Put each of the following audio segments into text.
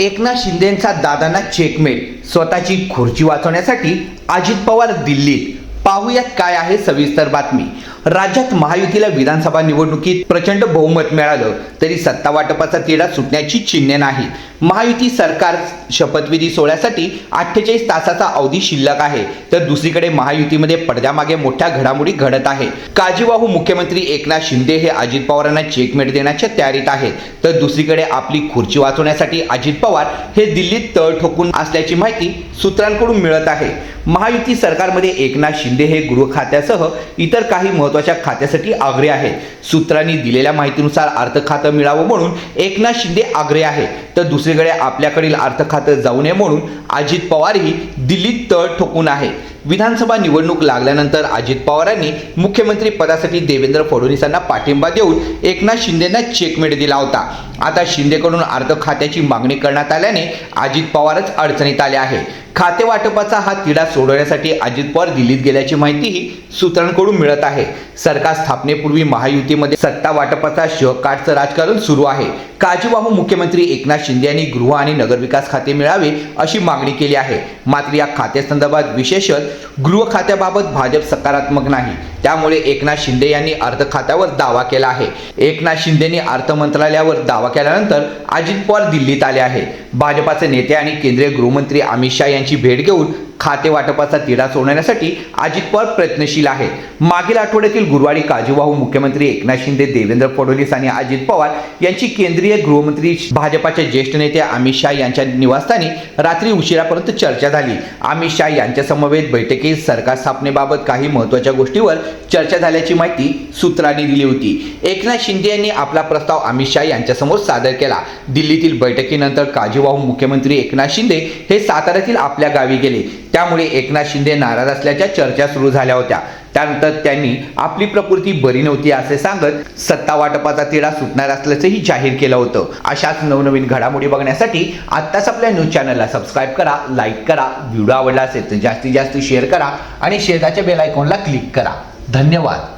एकनाथ शिंदेचा दादांना चेकमेट स्वतःची खुर्ची वाचवण्यासाठी अजित पवार दिल्लीत. पाहूयात काय आहे सविस्तर बातमी. राज्यात महायुतीला विधानसभा निवडणुकीत प्रचंड बहुमत मिळालं तरी सत्ता वाटपाचा तिढा सुटण्याची चिन्हे नाही. महायुती सरकार शपथविधी सोहळ्यासाठी अठ्ठेचाळीस तासाचा अवधी शिल्लक आहे तर दुसरीकडे महायुतीमध्ये पडद्यामागे मोठ्या घडामोडी घडत आहे. काजीवाहू मुख्यमंत्री एकनाथ शिंदे हे अजित पवारांना चेकमेट देण्याच्या तयारीत आहेत तर दुसरीकडे आपली खुर्ची वाचवण्यासाठी अजित पवार हे दिल्लीत तळ ठोकून असल्याची माहिती सूत्रांकडून मिळत आहे. महायुती सरकारमध्ये एकनाथ शिंदे शिंदे हे गृह खात्यासह इतर काही महत्त्वाच्या खात्यासाठी आग्रे आहेत. सूत्रांनी दिलेल्या माहितीनुसार अर्थ खातं मिळावं म्हणून एकनाथ शिंदे आग्रे आहे तर दुसरीकडे आपल्याकडील अर्थ खातं जाऊ नये म्हणून अजित पवारही दिल्लीत तळ ठोकून आहे. विधानसभा निवडणूक लागल्यानंतर अजित पवारांनी मुख्यमंत्री पदासाठी देवेंद्र फडणवीसांना पाठिंबा देऊन एकनाथ शिंदेना चेकमेट दिला होता. आता शिंदेकडून अर्थ खात्याची मागणी करण्यात आल्याने अजित पवारच अडचणीत आले आहे. खाते वाटपाचा हा तिढा सोडवण्यासाठी अजित पवार दिल्लीत गेल्याची माहितीही सूत्रांकडून मिळत आहे. सरकार स्थापनेपूर्वी महायुतीमध्ये सत्ता वाटपाचा शहकाटचं राजकारण सुरू आहे. काजीवाहू मुख्यमंत्री एकनाथ शिंदे यांनी गृह आणि नगरविकास खाते मिळावे अशी मागणी केली आहे. मात्र या खात्यासंदर्भात विशेषत गृह खात्याबाबत भाजप सकारात्मक नाही. त्यामुळे एकनाथ शिंदे यांनी अर्थ खात्यावर दावा केला आहे. एकनाथ शिंदेनी अर्थ मंत्रालयावर दावा केल्यानंतर अजित पवार दिल्लीत आले आहे भाजपाचे नेते आणि केंद्रीय गृहमंत्री अमित शहा यांची भेट घेऊन खाते वाटपाचा तिढा सोडण्यासाठी अजित पवार प्रयत्नशील आहेत. मागील आठवड्यातील गुरुवारी काळजीवाहू मुख्यमंत्री एकनाथ शिंदे देवेंद्र फडणवीस आणि अजित पवार यांची केंद्रीय गृहमंत्री भाजपाचे ज्येष्ठ नेते अमित शहा यांच्या निवासस्थानी रात्री उशिरापर्यंत चर्चा झाली. अमित शहा यांच्या समवेत बैठकीत सरकार स्थापनेबाबत काही महत्त्वाच्या गोष्टीवर चर्चा झाल्याची माहिती सूत्रांनी दिली होती. एकनाथ शिंदे यांनी आपला प्रस्ताव अमित शहा यांच्यासमोर सादर केला. दिल्लीतील बैठकीनंतर काळजीवाहू मुख्यमंत्री एकनाथ शिंदे हे साताऱ्यातील आपल्या गावी गेले. त्यामुळे एकनाथ शिंदे नाराज असल्याच्या चर्चा सुरू झाल्या होत्या. त्यानंतर त्यांनी आपली प्रकृती बरी नव्हती असे सांगत सत्ता वाटपाचा तिढा सुटणार असल्याचंही जाहीर केलं होतं. अशाच नवनवीन घडामोडी बघण्यासाठी आत्ताच आपल्या न्यूज चॅनलला सबस्क्राईब करा लाईक करा व्हिडिओ आवडला असेल तर जास्तीत जास्त शेअर करा आणि शेजारच्या बेल आयकॉनला क्लिक करा. धन्यवाद.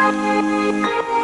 Thank you.